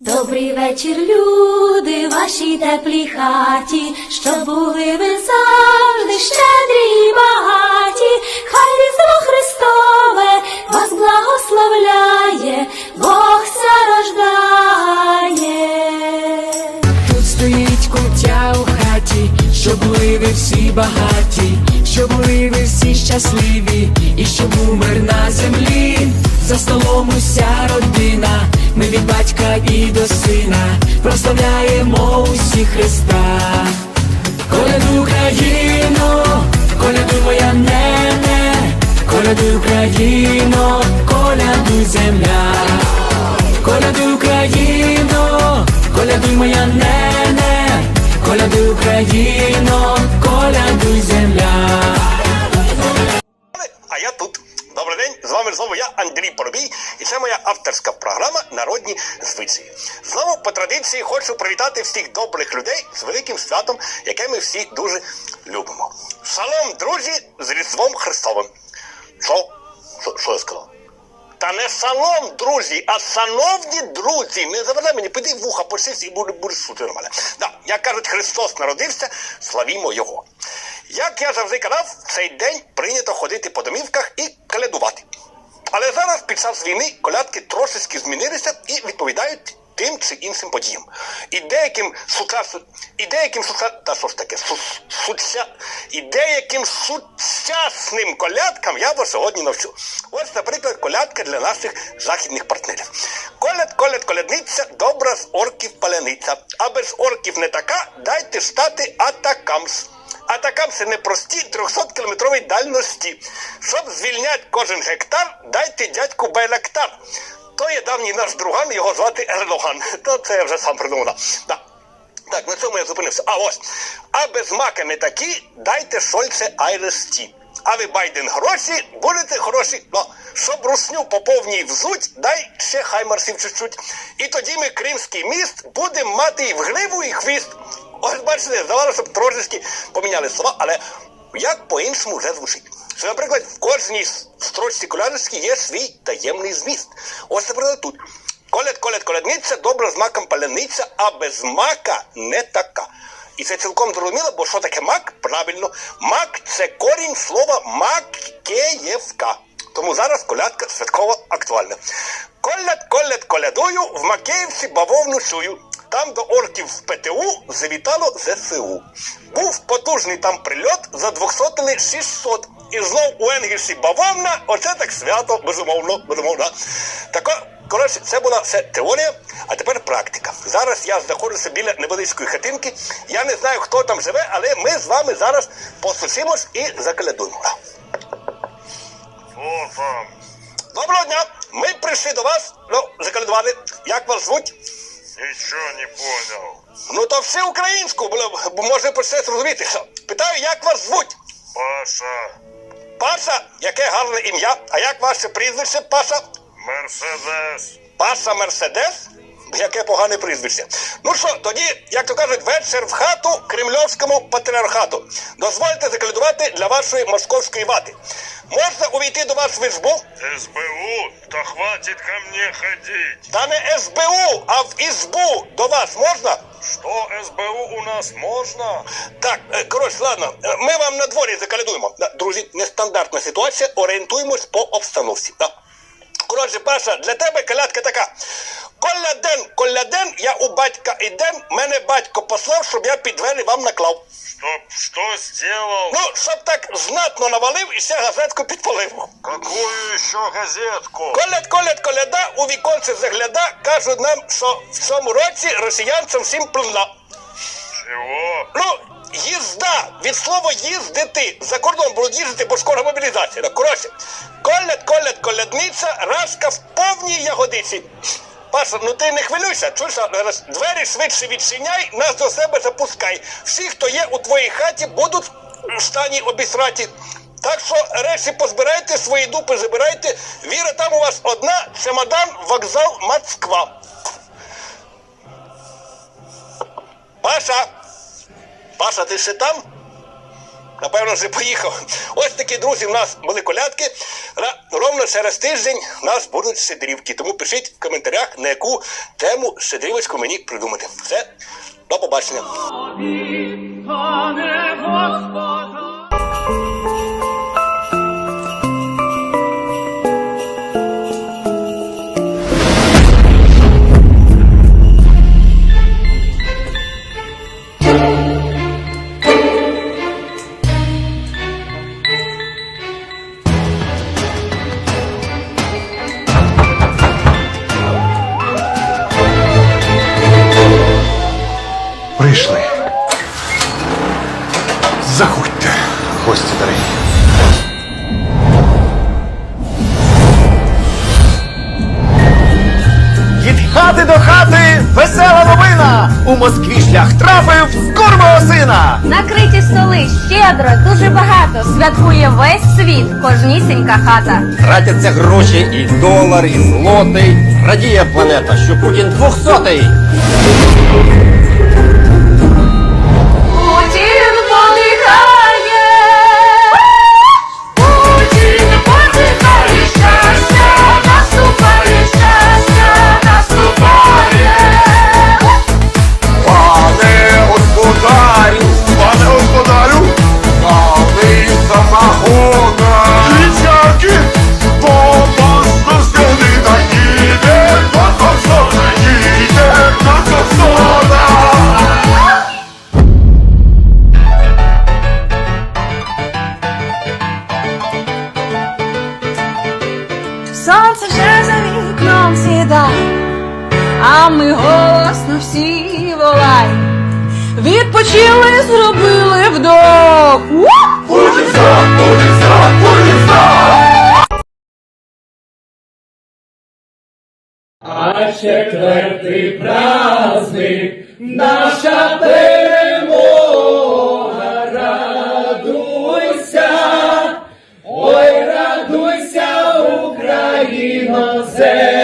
Добрий вечір, люди, вашій теплій хаті, щоб були ви завжди щедрі і багаті, хай різдво Христове вас благословляє, Бог ся рождає. Тут стоїть кутя у хаті, щоб були ви всі багаті, щоб були ви всі щасливі, і щоб був мир на землі. За столом уся родина, батька і до сина прославляємо усі Христа. Коляду Україно, коляду моя нене, коляду Україно, колядуй земля. Колядуй Україно, колядуй моя нене, колядуй Україно, колядуй земля. А я тут. Добрий день, з вами знову я, Андрій Поробій, і це моя авторська програма Народні звичаї. Знову по традиції хочу привітати всіх добрих людей з великим святом, яке ми всі дуже любимо. Шалом, друзі, з Різдвом Христовим. Що? Що, що я сказав? Та не шалом, друзі, а шановні друзі, не заведе мені, піди в вуха почись і буде, буде чути нормально. Да, як кажуть, Христос народився, славімо Його. Як я завжди казав, в цей день прийнято ходити по домівках і колядувати. Але зараз під час війни колядки трошечки змінилися і відповідають тим чи іншим подіям. І деяким сучас... і деяким сучас... та що ж таке, су... і деяким сучасним колядкам я вас сьогодні навчу. Ось, наприклад, колядка для наших західних партнерів. Коляд, коляд, колядниця, добра з орків паляниця. А без орків не така, дайте стати атакамс. Атакамси непрості 300-кілометровій дальності. Щоб звільняти кожен гектар, дайте дядьку Байлактар. То є давній наш друган, його звати Ердоган. То це я вже сам придумав. Да. Так, на цьому я зупинився. А ось. А без мака не такі, дайте Шольце Айресті. А ви Байден гроші, будете хороші. Ну, щоб русню по повній взуть, дай ще хаймарсів чуть-чуть. І тоді ми Кримський міст будемо мати і в гриву, і хвіст. Ось бачите, здавалося, щоб трошечки поміняли слова, але як по-іншому вже звучить. Що, наприклад, в кожній строчці колядочки є свій таємний зміст. Ось, наприклад, тут. Коляд, коляд, колядниця, добра з маком паляниця, а без мака не така. І це цілком зрозуміло, бо що таке мак? Правильно, мак це корінь слова макеєвка. Тому зараз колядка святково актуальна. Коляд, коляд, колядую, в Макеївці бавовну чую. Там до орків в ПТУ завітало ЗСУ. Був потужний там прильот, за 200 600. І знов у Енгельсі бавовна, оце так свято, безумовно, безумовно. Так, коротше, це була все теорія, а тепер практика. Зараз я знаходжуся біля невеличкої хатинки. Я не знаю, хто там живе, але ми з вами зараз посусимось і заколядуємо. О, там. Доброго дня! Ми прийшли до вас, ну, заколядували. Як вас звуть? Ничего не понял. Ну то все українську, бо може почне зрозуміти. Питаю, як вас звуть? Паша. Паша, яке гарне ім'я. А як ваше прізвище, Паша? Мерседес. Паша Мерседес? Яке погане прізвище. Ну що, тоді, як то кажуть, вечір в хату кремльовському патріархату. Дозвольте заколядувати для вашої московської вати. Можна увійти до вас в ізбу? СБУ? Да хватит ко мне ходить. Та не СБУ, а в ізбу до вас можна? Что СБУ у нас можно? Так, е, коротше, ладно, е, ми вам на дворі закалядуємо. Друзі, нестандартна ситуація, орієнтуємось по обстановці. Коротше, Паша, для тебе калятка така. Коляден, коляден, я у батька іден, мене батько послав, щоб я під двері вам наклав. Чтоб что сделал? Ну, щоб так знатно навалив і ще газетку підпалив. Какую еще газетку? Коляд, коляд, коляда, у віконце загляда, кажуть нам, що в цьому році росіянцям всім плюнда. Чего? Ну, їзда від слова їздити. За кордон будуть їздити, бо скоро мобілізація. Ну, коротше, коляд, коляд, колядниця, разка в повній ягодиці. Паша, ну ти не хвилюйся, чуєш, зараз двері швидше відчиняй, нас до себе запускай. Всі, хто є у твоїй хаті, будуть в стані обісраті. Так що речі позбирайте, свої дупи забирайте. Віра там у вас одна, чемодан, вокзал, Москва. Паша! Паша, ти ще там? Напевно, вже поїхав. Ось такі друзі, в нас були колядки. Ровно через тиждень в нас будуть щедрівки. Тому пишіть в коментарях, на яку тему щедрівочку мені придумати. Все, до побачення. Прийшли. Заходьте, гості дорогі. Від хати до хати весела новина! У Москві шлях трапив з курмого сина! Накриті столи щедро, дуже багато. Святкує весь світ, кожнісінька хата. Тратяться гроші і долар, і злотий. Радіє планета, що Путін двохсотий. А ми голосно всі волаємо. Відпочили, зробили вдох. Ух! А четвертий праздник, наша перемога, радуйся, ой, радуйся, Україно, ЗСУ